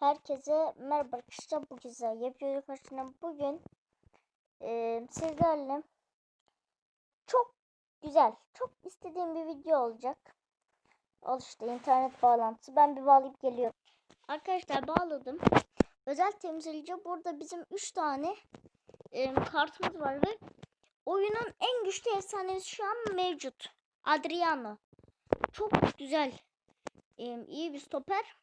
Herkese merhaba arkadaşlar. Bu güzel yapıyor karşına bugün e, sizlerle çok güzel, çok istediğim bir video olacak. Al işte internet bağlantısı. Ben bir bağlayıp geliyorum. Arkadaşlar bağladım. Özel temsilci burada bizim 3 tane e, kartımız var ve oyunun en güçlü efsanesi şu an mevcut. Adriano. Çok güzel. E, iyi bir stoper.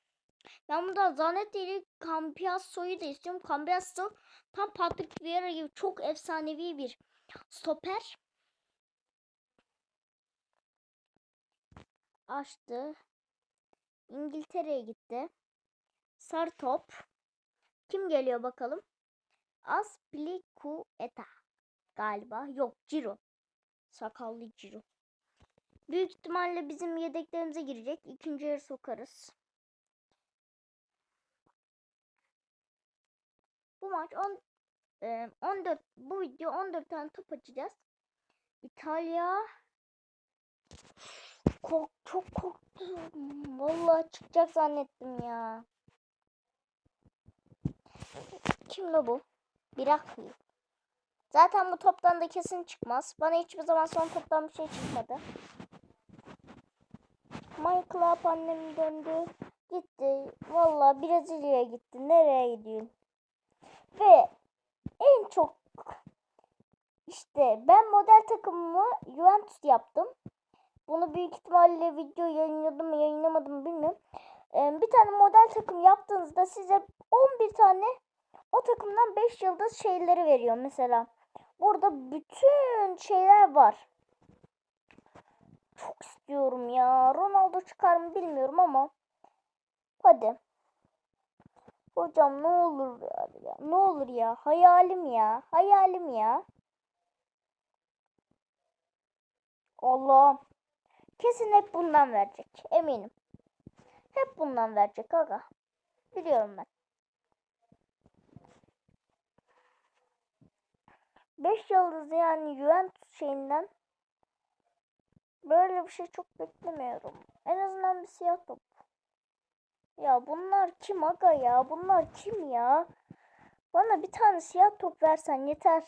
Ben burada Zanetti Cambiasso'yu da istiyorum. Cambiasso tam Patrick Vieira gibi çok efsanevi bir stoper. Açtı. İngiltere'ye gitti. Sarı top. Kim geliyor bakalım? Aspilicueta galiba. Yok Ciro. Sakallı Ciro. Büyük ihtimalle bizim yedeklerimize girecek. İkinci yarı sokarız. Bu maç 10 e, 14 bu video 14 tane top açacağız. İtalya Kork, çok korktum. Vallahi çıkacak zannettim ya. Kim la bu? Birakli. Zaten bu toptan da kesin çıkmaz. Bana hiçbir zaman son toptan bir şey çıkmadı. Michael annem döndü. Gitti. Vallahi Brezilya'ya gitti. Nereye gidiyorsun? Ve en çok işte ben model takımımı Juventus yaptım. Bunu büyük ihtimalle video yayınladım mı yayınlamadım bilmiyorum. Bir tane model takım yaptığınızda size 11 tane o takımdan 5 yıldız şeyleri veriyor mesela. Burada bütün şeyler var. Çok istiyorum ya. Ronaldo çıkar mı bilmiyorum ama. Hadi. Hocam ne olur ya. Ne olur ya. Hayalim ya. Hayalim ya. Allah. Kesin hep bundan verecek. Eminim. Hep bundan verecek aga. Biliyorum ben. 5 yıldız yani Juventus şeyinden böyle bir şey çok beklemiyorum. En azından bir siyah top. Ya bunlar kim aga ya? Bunlar kim ya? Bana bir tane siyah top versen yeter.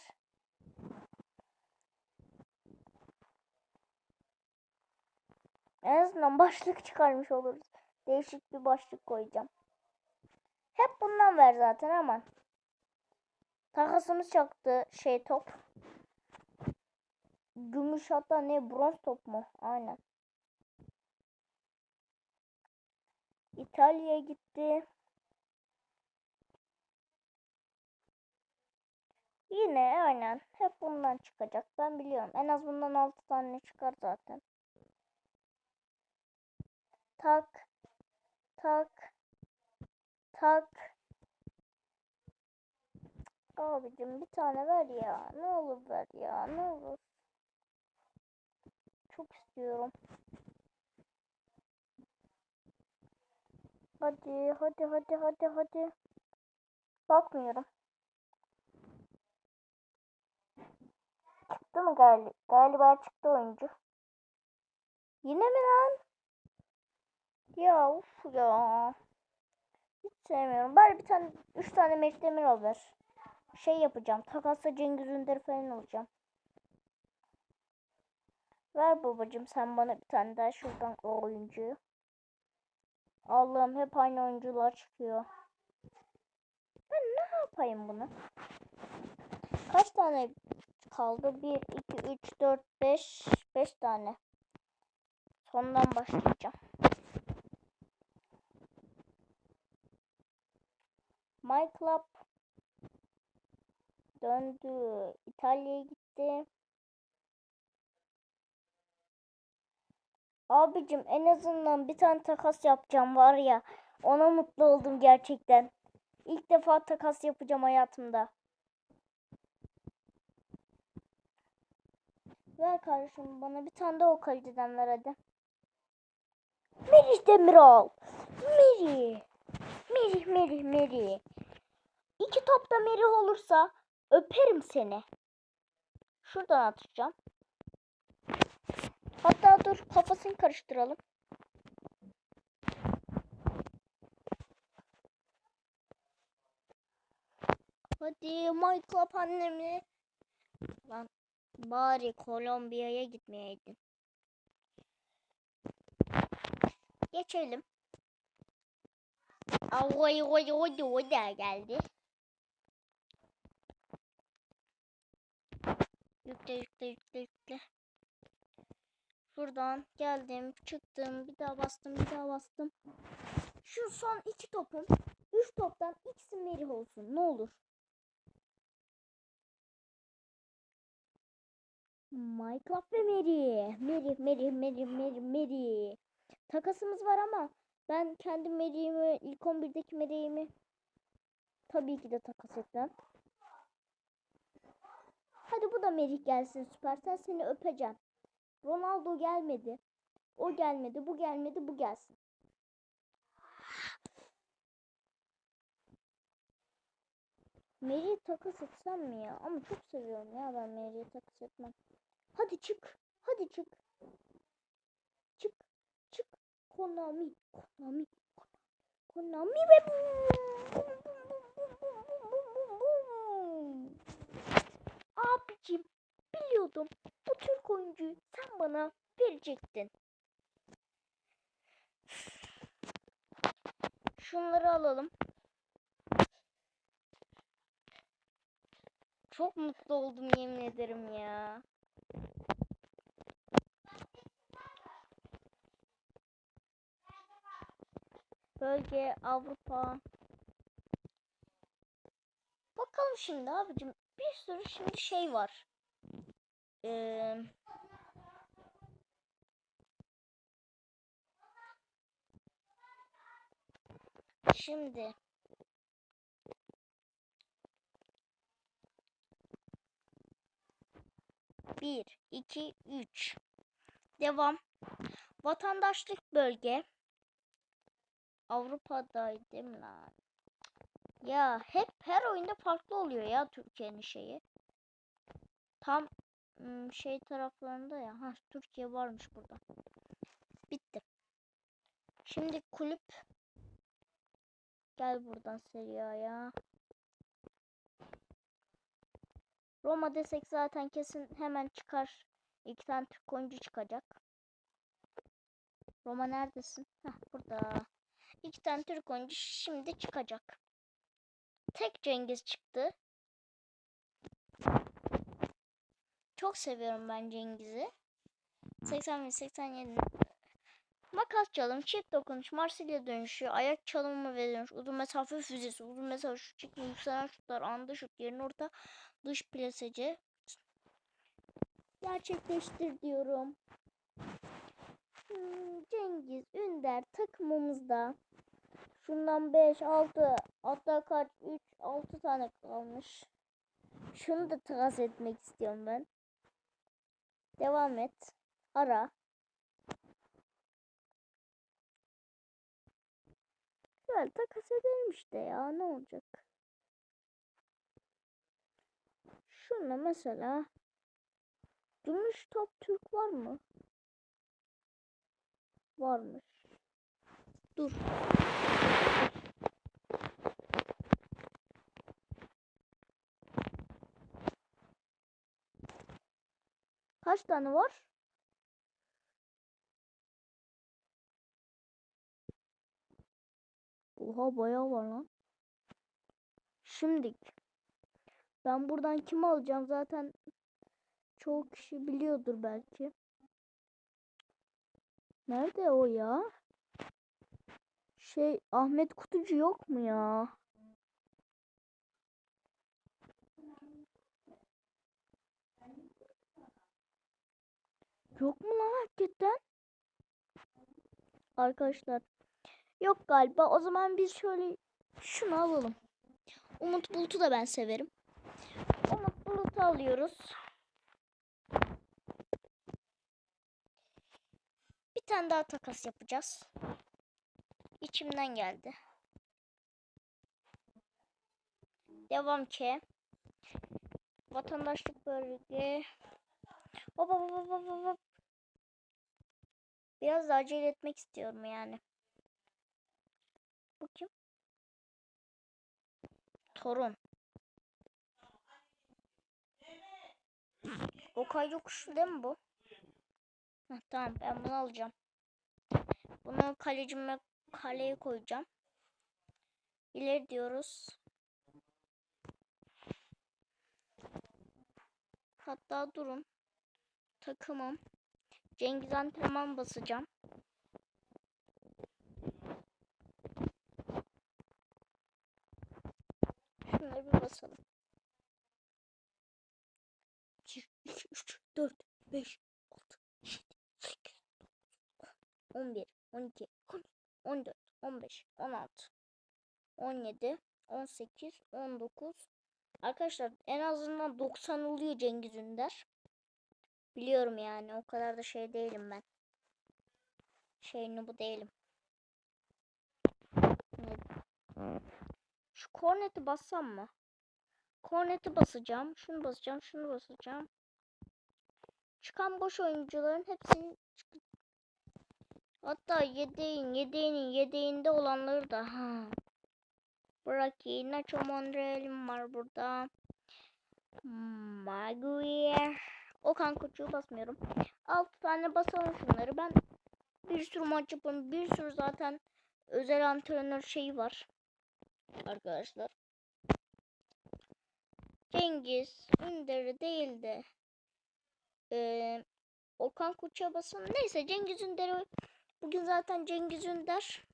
En azından başlık çıkarmış oluruz. Değişik bir başlık koyacağım. Hep bundan ver zaten aman. Takasımız çaktı şey top. Gümüş hatta ne bronz top mu? Aynen. İtalya'ya gitti. Yine aynen hep bundan çıkacak. Ben biliyorum. En az bundan 6 tane çıkar zaten. Tak. Tak. Tak. Abicim bir tane ver ya. Ne olur ver ya. Ne olur. Çok istiyorum. Hadi hadi hadi hadi hadi. Bakmıyorum. Çıktı mı galiba? Galiba çıktı oyuncu. Yine mi lan? Ya uf ya. Hiç sevmiyorum. Bari bir tane, üç tane Mecid Demirol ver. Şey yapacağım. Takasla Cengiz Ünder falan olacağım. Ver babacım sen bana bir tane daha şuradan o oyuncuyu. Allah'ım hep aynı oyuncular çıkıyor. Ben ne yapayım bunu? Kaç tane kaldı? 1, 2, 3, 4, 5. 5 tane. Sondan başlayacağım. My Club döndü. İtalya'ya gitti. Abicim en azından bir tane takas yapacağım var ya. Ona mutlu oldum gerçekten. İlk defa takas yapacağım hayatımda. Ver kardeşim bana bir tane de o kaliteden ver hadi. Merih Demiral. Merih. Merih Merih Merih. İki topta Merih olursa öperim seni. Şuradan atacağım. Hatta dur kafasını karıştıralım. Hadi Minecraft annemi. Lan bari Kolombiya'ya gitmeyeydin. Geçelim. Oy oy oy oy da geldi. Yükle yükle yükle yükle. Şuradan geldim, çıktım, bir daha bastım, bir daha bastım. Şu son iki topum, üç toptan ikisi Merih olsun, ne olur. Minecraft ve Merih, Merih, Merih, Merih, Merih, Merih. Takasımız var ama ben kendi Merih'imi, ilk 11'deki Merih'imi tabii ki de takas etmem. Hadi bu da Merih gelsin Süpersel seni öpeceğim. Ronaldo gelmedi. O gelmedi, bu gelmedi, bu gelsin. Mary'i takas etsem mi ya? Ama çok seviyorum ya ben Mary'i takas etmem. Hadi çık. Hadi çık. Çık. Çık. Konami. Konami. Konami ve Abicim biliyordum bu Türk oyuncuyu sen bana verecektin. Şunları alalım. Çok mutlu oldum yemin ederim ya. Bölge Avrupa. Bakalım şimdi abicim bir sürü şimdi şey var. Şimdi bir, iki, üç. Devam. Vatandaşlık bölge. Avrupa'daydım lan. Ya hep her oyunda farklı oluyor ya Türkiye'nin şeyi. Tam şey taraflarında ya. Ha Türkiye varmış burada. Bitti. Şimdi kulüp. Gel buradan Serie. Roma desek zaten kesin hemen çıkar. İki tane Türk oyuncu çıkacak. Roma neredesin? Heh burada. İki tane Türk oyuncu şimdi çıkacak. Tek Cengiz çıktı. Çok seviyorum ben Cengiz'i. 80 ve 87. Makas çalım, çift dokunuş, Marsilya dönüşü, ayak çalımı ve dönüş, uzun mesafe füzesi, uzun mesafe şut çekme, yükselen şutlar, anda şut, yerin orta, dış plaseci. Gerçekleştir diyorum. Hmm, Cengiz Ünder takımımızda. Şundan 5, 6, hatta kaç 3, 6 tane kalmış. Şunu da takas etmek istiyorum ben. Devam et. Ara. Güzel takas edelim işte ya ne olacak. Şuna mesela Gümüş top Türk var mı? Varmış. Dur. Kaç tane var? Oha bayağı var lan. Şimdi ben buradan kim alacağım zaten çoğu kişi biliyordur belki. Nerede o ya? Şey Ahmet Kutucu yok mu ya? Yok mu lan hakikaten? Arkadaşlar yok galiba. O zaman biz şöyle şunu alalım. Umut Bulut'u da ben severim. Umut Bulut'u alıyoruz. Bir tane daha takas yapacağız. İçimden geldi. Devam ki. Vatandaşlık bölge. Hop hop hop hop hop. Biraz da acele etmek istiyorum yani. Bu kim? Torun. Okay yokuşu değil mi bu? Heh, tamam ben bunu alacağım. Bunu kalecime kaleye koyacağım. İleri diyoruz. Hatta durun. Takımım. Cengiz antrenman basacağım. Şunları bir basalım. 1, 2, 3, 4, 5, 6, 7, 8, 9, 10, 11, 12, 13, 14, 15, 16, 17, 18, 19. Arkadaşlar en azından 90 oluyor Cengiz Ünder. Biliyorum yani o kadar da şey değilim ben. Şey bu değilim. Şu korneti bassam mı? Korneti basacağım. Şunu basacağım. Şunu basacağım. Çıkan boş oyuncuların hepsini Hatta yedeğin, yedeğinin, yedeğinde olanları da. Ha. Buradaki Nacho Monreal'im var burada. Maguire. Okan Koçu'yu basmıyorum. 6 tane basalım şunları. Ben bir sürü maç yaparım. Bir sürü zaten özel antrenör şeyi var. Arkadaşlar. Cengiz Ünder'i değil de e, Okan Koç'a basalım. Neyse Cengiz Ünder'i bugün zaten Cengiz Ünder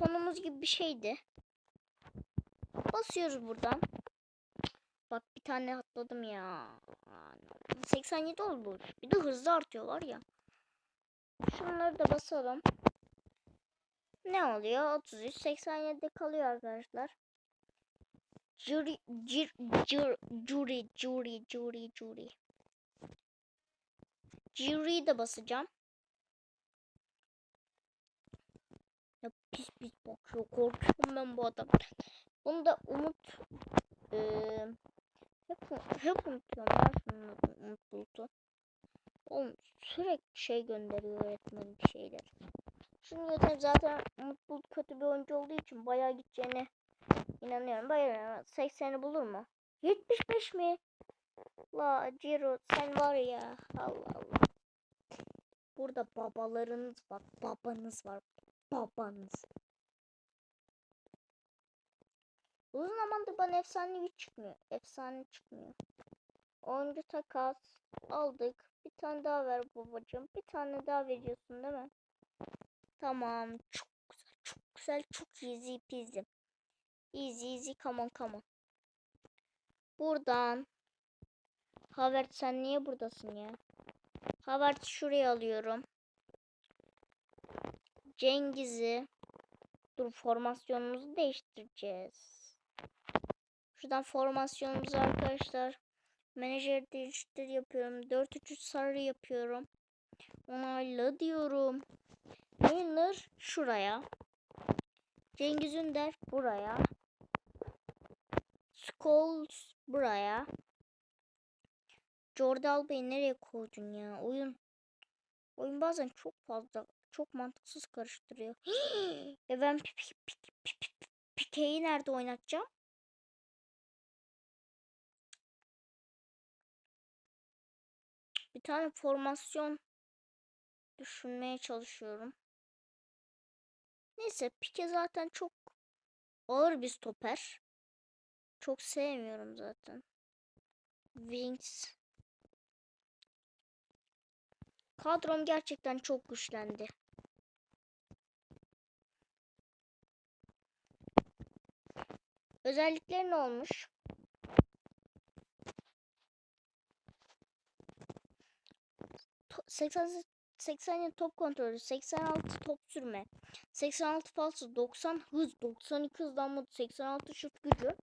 konumuz gibi bir şeydi. Basıyoruz buradan. Bak bir tane atladım ya. 87 olmuş. Bir de hızlı artıyor var ya. Şunları da basalım. Ne oluyor? 33 87 kalıyor arkadaşlar. Jury jir, jir, jury jury jury jury. Jury'yi de basacağım. Ya pis pis bakıyor. Korkuyorum ben bu adam. Bunu da Umut eee hep, hep unutuyorum ya şunu Umut Bulut'u. Oğlum sürekli şey gönderiyor öğretmen bir şeyler. Şunu götürüp zaten Umut Bulut kötü bir oyuncu olduğu için bayağı gideceğine inanıyorum. Bayağı 80'i bulur mu? 75 mi? La Ciro sen var ya Allah Allah. Burada babalarınız var. Babanız var. Babanız. Uzun zamandır bana efsanevi çıkmıyor. Efsane çıkmıyor. Oyuncu takas aldık. Bir tane daha ver babacığım. Bir tane daha veriyorsun değil mi? Tamam. Çok güzel. Çok güzel. Çok easy peasy. Easy easy come on come on. Buradan. Havert sen niye buradasın ya? Havert şuraya alıyorum. Cengiz'i. Dur formasyonumuzu değiştireceğiz. Şuradan formasyonumuzu arkadaşlar. Menajer değiştir yapıyorum. 4-3-3 sarı yapıyorum. Onayla diyorum. Winner şuraya. Cengiz Ünder buraya. Scholes buraya. Jordi Alba'yı nereye koydun ya? Oyun oyun bazen çok fazla çok mantıksız karıştırıyor. e ben Pike'yi nerede oynatacağım? Tane formasyon düşünmeye çalışıyorum. Neyse Pike zaten çok ağır bir stoper. Çok sevmiyorum zaten. Wings. Kadrom gerçekten çok güçlendi. Özellikleri ne olmuş? 80 80 top kontrolü, 86 top sürme, 86 falso, 90 hız, 92 hızlanma, 86 şut gücü,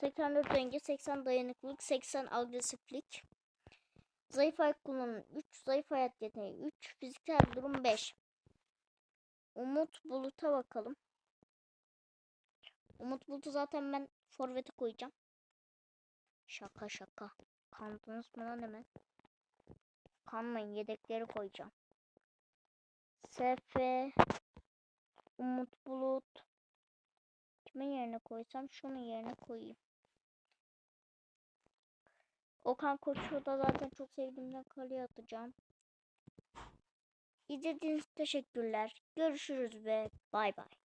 84 denge, 80 dayanıklılık, 80 agresiflik, zayıf ayak kullanımı 3, zayıf hayat yeteneği 3, fiziksel durum 5. Umut Bulut'a bakalım. Umut Bulut'u zaten ben forvete koyacağım. Şaka şaka. Kandınız mı lan hemen? Kanmayın yedekleri koyacağım. Sefe Umut Bulut kimin yerine koysam şunun yerine koyayım. Okan Koç'u da zaten çok sevdiğimden kaleye atacağım. İzlediğiniz teşekkürler. Görüşürüz ve bay bay.